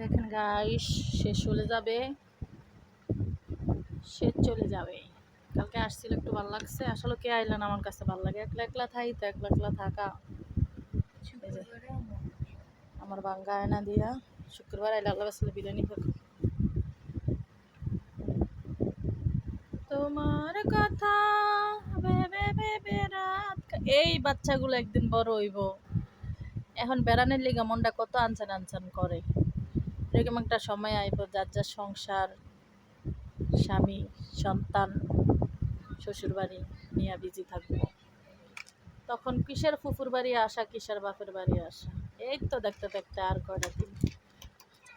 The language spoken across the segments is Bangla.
দেখেন গাইস সে চলে যাবে। সে চলে যাবে। কালকে আসছিল, একটু ভালো লাগছে। আসলে কে আইলেন আমার কাছে ভালো লাগে? একলা একলা থাই তো, একলা একলা থাকা। আমার বাঙ্গা আয়না দিয়া। শুক্রবার আইলে আল্লাহ আসলে বিরিয়ানি তোমার কথা ভেবে ভেবে রাত এই বাচ্চাগুলো একদিন বড় হইব। এখন বেড়ানোর লিগা মনটা কত আনচান আনচান করে। এরকম একটা সময় আইব যার যার সংসার, স্বামী, সন্তান, শ্বশুরবাড়ি নিয়ে বিজি থাকব। তখন কিসের ফুফুর বাড়ি আসা, কিসের বাপের বাড়ি আসা? এই তো দেখতে দেখতে আর কয়টা দিন।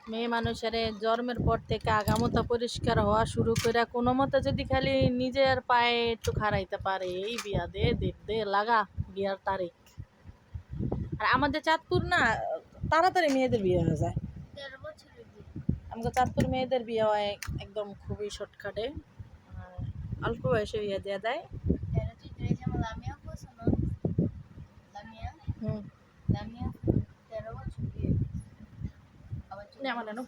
মেয়ে মানুষের জন্মের পর থেকে আগামতা পরিষ্কার হওয়া শুরু করে কোনো মতে যদি খালি নিজের পায়ে একটু খাড়াইতে পারে, এই বিয়া দে দে দে, লাগা, বিয়ার তারিখ। আর আমাদের চাঁদপুর না, তাড়াতাড়ি মেয়েদের বিয়ে হয়ে যায়। আমাদের চাঁদপুর মেয়েদের বিয়ে হয় একদম খুবই শর্টকাটে। অল্প বয়সে বিয়ে দেওয়া দেয় আমার অন্য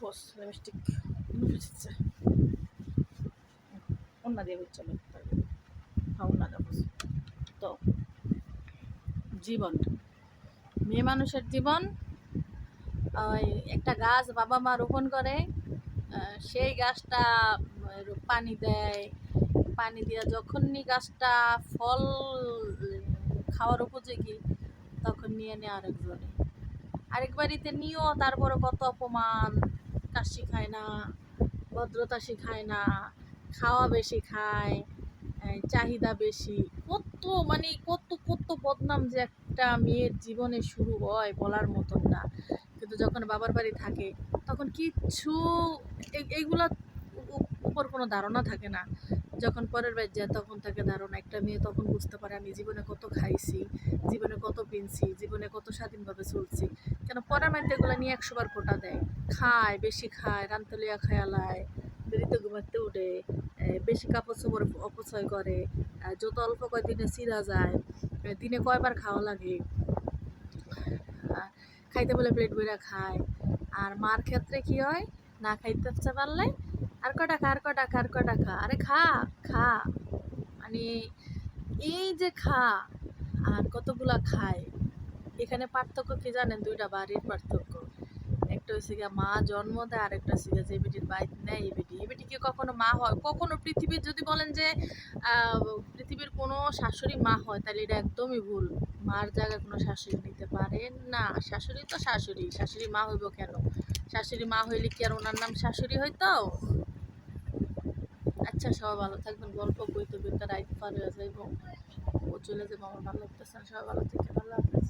দিয়ে হ্যাঁ তো, জীবন। মেয়ে মানুষের জীবন একটা গাছ বাবা মা রোপণ করে সেই গাছটা পানি দেয়। পানি দিয়ে যখনই গাছটা ফল খাওয়ার উপযোগী, তখন নিয়ে নেয় আরেকজনে। আরেক বাড়িতে নিয়েও তারপরে কত অপমান। কাশি খায় না, ভদ্রতা শিখায় না, খাওয়া বেশি খায় চাহিদা বেশি। কত মানে কত কত বদনাম যে একটা মেয়ের জীবনে শুরু হয় বলার মতন না। কিন্তু যখন বাবার বাড়ি থাকে, তখন কিচ্ছু এইগুলা উপর কোনো ধারণা থাকে না। যখন পরের বাড়ি যায়, তখন থাকে ধারণা, একটা মেয়ে তখন বুঝতে পারে, আমি জীবনে কত খাইছি, জীবনে কত পিনছি, জীবনে কত স্বাধীনভাবে চলছি। কেন পরের বাড়িতে এগুলো নিয়ে একশো বার ফোটা দেয়। খায়, বেশি খায়, রান্তলিয়া খায়ালায় দেরিতে ঘুমাতে উঠে বেশি কাপড় চোপড় অপচয় করে যত অল্প কয়দিনে চিরা যায় দিনে কয়বার খাওয়া লাগে। খাইতে বলে প্লেট বইরা খায়। আর মার ক্ষেত্রে কি হয়? না খাইতে ইচ্ছা পারলে আর কটা খা আর কটা খা আর কটা খা আরে খা খা। মানে এই যে খা, আর কতগুলা খায়। এখানে পার্থক্য কি জানেন? দুইটা বাড়ির পার্থক্য। হচ্ছে গিয়া মা জন্ম দেয় আর একটা হচ্ছে গিয়া যে বেটির বাইত নেয় এই বেটি। এই বেটি কখনো মা হয়? কখনো পৃথিবীর যদি বলেন যে পৃথিবীর কোনো শাশুড়ি মা হয়, তাহলে এটা একদমই ভুল। মার জায়গায় কোনো শাশুড়ি নিতে পারে না। শাশুড়ি তো শাশুড়ি। শাশুড়ি মা হইব কেন? শাশুড়ি মা হইলে কি আর ওনার নাম শাশুড়ি হইতো? আচ্ছা সবাই ভালো থাকবেন। গল্প বইতে বইতে রাইত পার হয়ে যাইব। ও চলে যাব, আমার ভালো লাগতেছে সবাই ভালো থেকে ভালো হাফেজ।